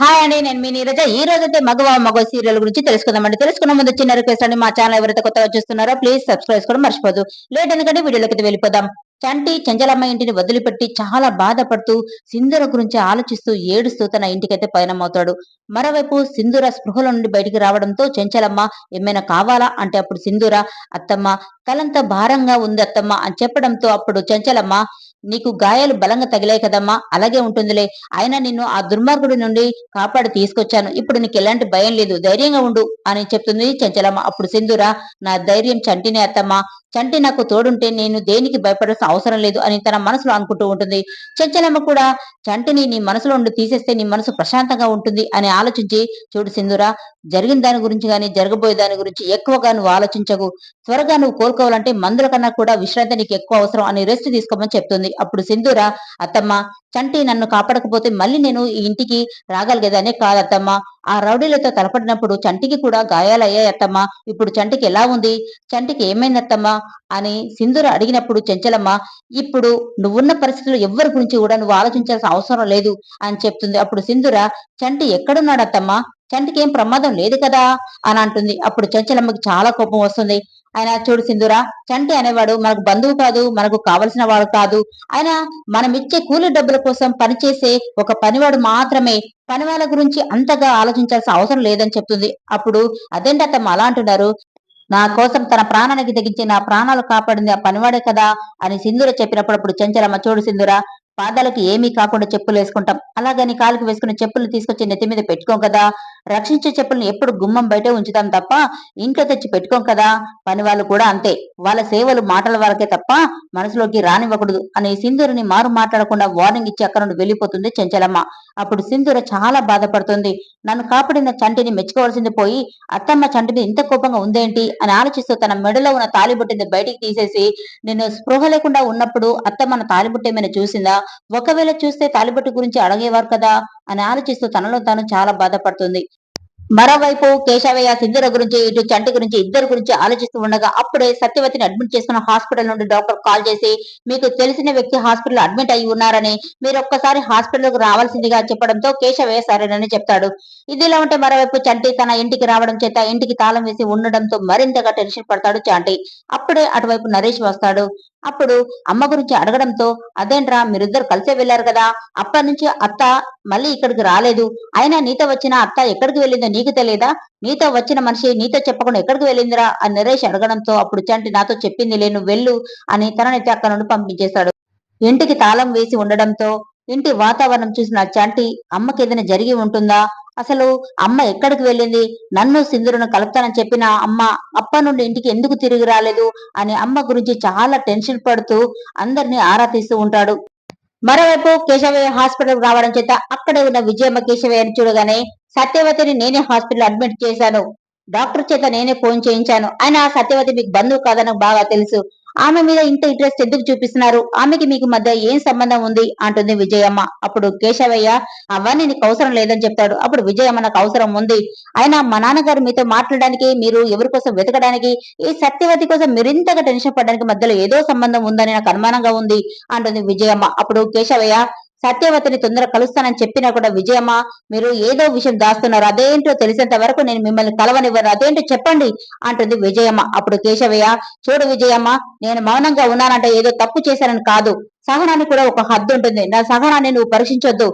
Hi అండి నేను మీ నీరజ. ఈ రోజు అయితే మగవా మగ సీరియల్ గురించి తెలుసుకుందామండి. తెలుసుకున్న ముందు చిన్న రిక్వెస్ట్ అండి మా ఛానల్ ఎవరైతే కొత్తగా చూస్తున్నారో ప్లీజ్ సబ్స్క్రైబ్ చేసుకోవడం మర్చిపోదు. లేట్ ఎందుకంటే వీడియోలోకి వెళ్ళిపోదాం. చంటి చెంచలమ్మ ఇంటిని వదిలిపెట్టి చాలా బాధపడుతూ సింధుర గురించి ఆలోచిస్తూ ఏడుస్తూ తన ఇంటికైతే పయనమవుతాడు. మరోవైపు సింధుర స్పృహల నుండి బయటికి రావడంతో చెంచలమ్మ ఏమైనా కావాలా? అంటే అప్పుడు సింధుర అత్తమ్మ తలంతా భారంగా ఉంది అత్తమ్మ అని చెప్పడంతో అప్పుడు చెంచలమ్మ నీకు గాయాలు బలంగా తగిలాయి కదమ్మా. అలాగే ఉంటుందిలే. అయినా నిన్ను ఆ దుర్మార్గుడి నుండి కాపాడి తీసుకొచ్చాను. ఇప్పుడు నీకు ఎలాంటి భయం లేదు. ధైర్యంగా ఉండు అని చెప్తుంది చంచలమ్మ. అప్పుడు సింధూర నా ధైర్యం చంటినే అత్తమ్మ. చంటి నాకు తోడుంటే నేను దేనికి భయపడాల్సిన అవసరం లేదు అని తన మనసులో అనుకుంటూ ఉంటుంది. చంచలమ్మ కూడా చంటిని నీ మనసులో ఉండి తీసేస్తే నీ మనసు ప్రశాంతంగా ఉంటుంది అని ఆలోచించి చూడు సింధురా జరిగిన దాని గురించి కానీ జరగబోయే దాని గురించి ఎక్కువగా నువ్వు ఆలోచించకు. త్వరగా నువ్వు కోలుకోవాలంటే మందుల కన్నా కూడా విశ్రాంతి నీకు ఎక్కువ అవసరం అని రెస్ట్ తీసుకోమని చెప్తుంది. అప్పుడు సింధూర అత్తమ్మ చంటి నన్ను కాపాడకపోతే మళ్ళీ నేను ఈ ఇంటికి రాగలిగేదానే కాదత్తమ్మ. ఆ రౌడీలతో తలపడినప్పుడు చంటికి కూడా గాయాలయ్యాయి అత్తమ్మ ఇప్పుడు చంటికి ఎలా ఉంది? చంటికి ఏమైందత్తమ్మా? అని సింధుర అడిగినప్పుడు చెంచలమ్మ ఇప్పుడు నువ్వున్న పరిస్థితులు ఎవ్వరి గురించి కూడా నువ్వు ఆలోచించాల్సిన అవసరం లేదు అని చెప్తుంది. అప్పుడు సింధుర చంటి ఎక్కడున్నాడత్తమ్మా? చంటికి ఏం ప్రమాదం లేదు కదా? అని అంటుంది. అప్పుడు చెంచలమ్మకి చాలా కోపం వస్తుంది. ఆయన చూడు సింధురా చంటి అనేవాడు మనకు బంధువు కాదు మనకు కావలసిన వాడు కాదు. ఆయన మనం ఇచ్చే కూలి డబ్బుల కోసం పనిచేసే ఒక పనివాడు మాత్రమే పనివాళ్ళ గురించి అంతగా ఆలోచించాల్సిన అవసరం లేదని చెప్తుంది. అప్పుడు అదేంటత్తమ్మ అలా అంటున్నారు? నా కోసం తన ప్రాణానికి తెగించి నా ప్రాణాలు కాపాడింది ఆ పనివాడే కదా అని సింధుర చెప్పినప్పుడు అప్పుడు చెంచలమ్మ చూడు సింధురా పాదాలకు ఏమీ కాకుండా చెప్పులు వేసుకుంటాం. అలాగని కాలుకి వేసుకున్న చెప్పులు తీసుకొచ్చి నెత్తి మీద పెట్టుకోం కదా. రక్షించే చెప్పుల్ని ఎప్పుడు గుమ్మం బయట ఉంచుతాం తప్ప ఇంట్లో తెచ్చి పెట్టుకోం కదా? పని వాళ్ళు కూడా అంతే. వాళ్ళ సేవలు మాటల వాళ్ళకే తప్ప మనసులోకి రానివ్వకూడదు అని సింధూరిని మారు మాట్లాడకుండా వార్నింగ్ ఇచ్చి అక్కడ నుండి వెళ్ళిపోతుంది చెంచలమ్మ. అప్పుడు సింధూర చాలా బాధపడుతుంది. నన్ను కాపాడిన చంటిని మెచ్చుకోవాల్సింది పోయి అత్తమ్మ చంటిని ఇంత కోపంగా ఉందేంటి అని ఆలోచిస్తూ తన మెడలో ఉన్న తాలిబుట్టిని బయటికి తీసేసి నేను స్పృహ లేకుండా ఉన్నప్పుడు అత్తమ్మ తాలిబుట్టు ఏమైనా చూసిందా? ఒకవేళ చూస్తే తాలిబుట్టు గురించి అడగేవారు కదా? అని ఆలోచిస్తూ తనలో తాను చాలా బాధపడుతుంది. మరోవైపు కేశవయ్య సింధుర గురించి ఇటు చంటి గురించి ఇద్దరు గురించి ఆలోచిస్తూ ఉండగా అప్పుడే సత్యవతిని అడ్మిట్ చేసుకున్న హాస్పిటల్ నుండి డాక్టర్ కాల్ చేసి మీకు తెలిసిన వ్యక్తి హాస్పిటల్ అడ్మిట్ అయి ఉన్నారని మీరు ఒక్కసారి హాస్పిటల్కు రావాల్సిందిగా చెప్పడంతో కేశవయ్య సరేనని చెప్తాడు. ఇదిలా ఉంటే మరోవైపు చంటి తన ఇంటికి రావడం చేత ఇంటికి తాళం వేసి ఉండడంతో మరింతగా టెన్షన్ పడతాడు చాంటి. అప్పుడే అటువైపు నరేష్ వస్తాడు. అప్పుడు అమ్మ గురించి అడగడంతో అదేంట్రా మీరిద్దరు కలిసే వెళ్ళారు కదా అప్పటి నుంచి అత్త మళ్ళీ ఇక్కడికి రాలేదు. అయినా నీతో వచ్చిన అత్త ఎక్కడికి వెళ్ళిందో నీకు తెలియదా? నీతో వచ్చిన మనిషి నీతో చెప్పకుండా ఎక్కడికి వెళ్ళిందిరా? అని నరేష్ అడగడంతో అప్పుడు చంటి నాతో చెప్పింది లేను వెళ్ళు అని తననైతే అక్కడ నుండి పంపించేశాడు. ఇంటికి తాళం వేసి ఉండడంతో ఇంటి వాతావరణం చూసిన చంటి అమ్మకి ఏదైనా జరిగి ఉంటుందా? అసలు అమ్మ ఎక్కడికి వెళ్ళింది? నన్ను సింధురును కలుపుతానని చెప్పిన అమ్మ అప్ప నుండి ఇంటికి ఎందుకు తిరిగి రాలేదు? అని అమ్మ గురించి చాలా టెన్షన్ పడుతూ అందరినీ ఆరా తీస్తూ ఉంటాడు. మరోవైపు కేశవయ్య హాస్పిటల్ రావడం చేత అక్కడే ఉన్న విజయమ్మ కేశవయ్యని చూడగానే సత్యవతిని నేనే హాస్పిటల్ అడ్మిట్ చేశాను. డాక్టర్ చేత నేనే ఫోన్ చేయించాను. ఆయన సత్యవతి మీకు బంధువు కాదని బాగా తెలుసు. ఆమె మీద ఇంత ఇంట్రెస్ట్ ఎందుకు చూపిస్తున్నారు? ఆమెకి మీకు మధ్య ఏం సంబంధం ఉంది? అంటుంది విజయమ్మ. అప్పుడు కేశవయ్య అవన్నీ నీకు అవసరం లేదని చెప్తాడు. అప్పుడు విజయమ్మ నాకు అవసరం ఉంది. అయినా మా నాన్నగారు మీతో మాట్లాడడానికి మీరు ఎవరి కోసం వెతకడానికి ఈ సత్యవతి కోసం మీరింతగా టెన్షన్ పడడానికి మధ్యలో ఏదో సంబంధం ఉందని నాకు అనుమానంగా ఉంది అంటుంది విజయమ్మ. అప్పుడు కేశవయ్య సత్యవతిని తొందర కలుస్తానని చెప్పినా కూడా విజయమ్మ మీరు ఏదో విషయం దాస్తున్నారు. అదేంటో తెలిసేంత వరకు నేను మిమ్మల్ని కలవనివ్వను. అదేంటో చెప్పండి అంటుంది విజయమ్మ. అప్పుడు కేశవయ్య చూడు విజయమ్మ నేను మౌనంగా ఉన్నానంటే ఏదో తప్పు చేశానని కాదు. సహనానికి కూడా ఒక హద్దు ఉంటుంది. నా సహనాన్ని నువ్వు పరీక్షించొద్దు.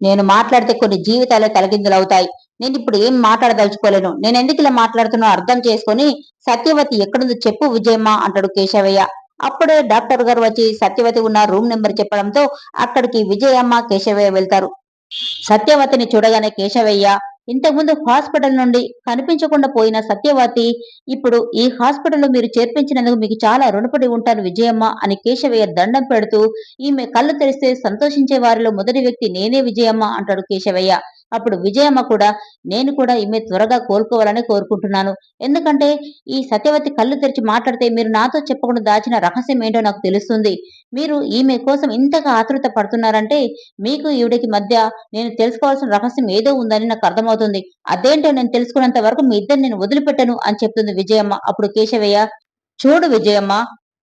నేను మాట్లాడితే కొన్ని జీవితాలే తలకిందులవుతాయి. నేను ఇప్పుడు ఏం మాట్లాడదలుచుకోలేను. నేను ఎందుకు ఇలా మాట్లాడుతున్నా అర్థం చేసుకుని సత్యవతి ఎక్కడుందో చెప్పు విజయమ్మ అంటాడు కేశవయ్య. అప్పుడే డాక్టర్ గారు వచ్చి సత్యవతి ఉన్న రూమ్ నెంబర్ చెప్పడంతో అక్కడికి విజయమ్మ కేశవయ్య వెళ్తారు. సత్యవతిని చూడగానే కేశవయ్య ఇంతకుముందు హాస్పిటల్ నుండి కనిపించకుండా పోయిన సత్యవతి ఇప్పుడు ఈ హాస్పిటల్లో మీరు చేర్పించినందుకు మీకు చాలా రుణపడి ఉంటాను విజయమ్మ అని కేశవయ్య దండం పెడుతూ ఈమె కళ్ళు తెరిస్తే సంతోషించే వారిలో మొదటి వ్యక్తి నేనే విజయమ్మ అంటాడు కేశవయ్య. అప్పుడు విజయమ్మ కూడా నేను కూడా ఈమె త్వరగా కోలుకోవాలని కోరుకుంటున్నాను. ఎందుకంటే ఈ సత్యవతి కళ్ళు తెరిచి మాట్లాడితే మీరు నాతో చెప్పకుండా దాచిన రహస్యం ఏంటో నాకు తెలుస్తుంది. మీరు ఈమె కోసం ఇంతగా ఆతృత పడుతున్నారంటే మీకు ఈవిడికి మధ్య నేను తెలుసుకోవాల్సిన రహస్యం ఏదో ఉందని నాకు అర్థమవుతుంది. అదేంటో నేను తెలుసుకున్నంత వరకు మీ ఇద్దరు నేను వదిలిపెట్టను అని చెప్తుంది విజయమ్మ. అప్పుడు కేశవయ్య చూడు విజయమ్మ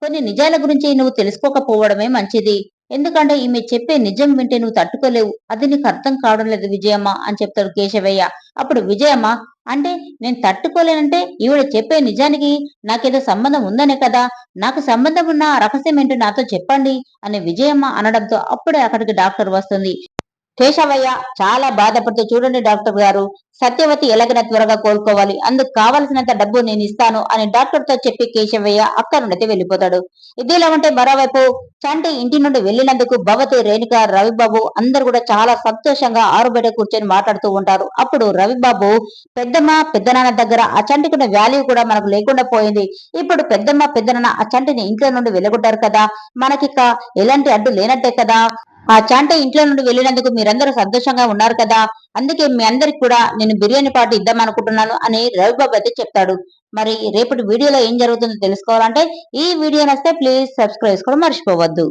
కొన్ని నిజాల గురించి నువ్వు తెలుసుకోకపోవడమే మంచిది. ఎందుకంటే ఈమె చెప్పే నిజం వింటే నువ్వు తట్టుకోలేవు. అది నీకు అర్థం కావడం లేదు విజయమ్మ అని చెప్తాడు కేశవయ్య. అప్పుడు విజయమ్మ అంటే నేను తట్టుకోలేనంటే ఈవిడ చెప్పే నిజానికి నాకేదో సంబంధం ఉందనే కదా? నాకు సంబంధం ఉన్న రహస్యం ఏంటో నాతో చెప్పండి అని విజయమ్మ అనడంతో అప్పుడే అక్కడికి డాక్టర్ వస్తుంది. కేశవయ్య చాలా బాధపడుతూ చూడండి డాక్టర్ గారు సత్యవతి ఎలాగైనా త్వరగా కోలుకోవాలి అందుకు కావలసినంత డబ్బు నేను ఇస్తాను అని డాక్టర్తో చెప్పి కేశవయ్య అక్కడ నుండి వెళ్ళిపోతాడు. ఇదిలా ఉంటే మరోవైపు చంటి ఇంటి నుండి వెళ్ళినందుకు భవతి రేణుక రవిబాబు అందరు కూడా చాలా సంతోషంగా ఆరుబయట కూర్చొని మాట్లాడుతూ ఉంటారు. అప్పుడు రవిబాబు పెద్దమ్మ పెద్దనాన్న దగ్గర ఆ చంటికున్న వాల్యూ కూడా మనకు లేకుండా పోయింది. ఇప్పుడు పెద్దమ్మ పెద్దనాన్న ఆ చంటిని ఇంట్లో నుండి వెళ్ళగొట్టారు కదా మనకిక ఎలాంటి అడ్డు లేనట్టే కదా. ఆ చాంట ఇంట్లో నుండి వెళ్ళినందుకు మీరందరూ సంతోషంగా ఉన్నారు కదా. అందుకే మీ అందరికి కూడా నేను బిర్యానీ పాటు ఇద్దాం అనుకుంటున్నాను అని రవిబాబు అయితే చెప్తాడు. మరి రేపటి వీడియోలో ఏం జరుగుతుందో తెలుసుకోవాలంటే ఈ వీడియో నచ్చితే ప్లీజ్ సబ్స్క్రైబ్ చేసుకోవడం మర్చిపోవద్దు.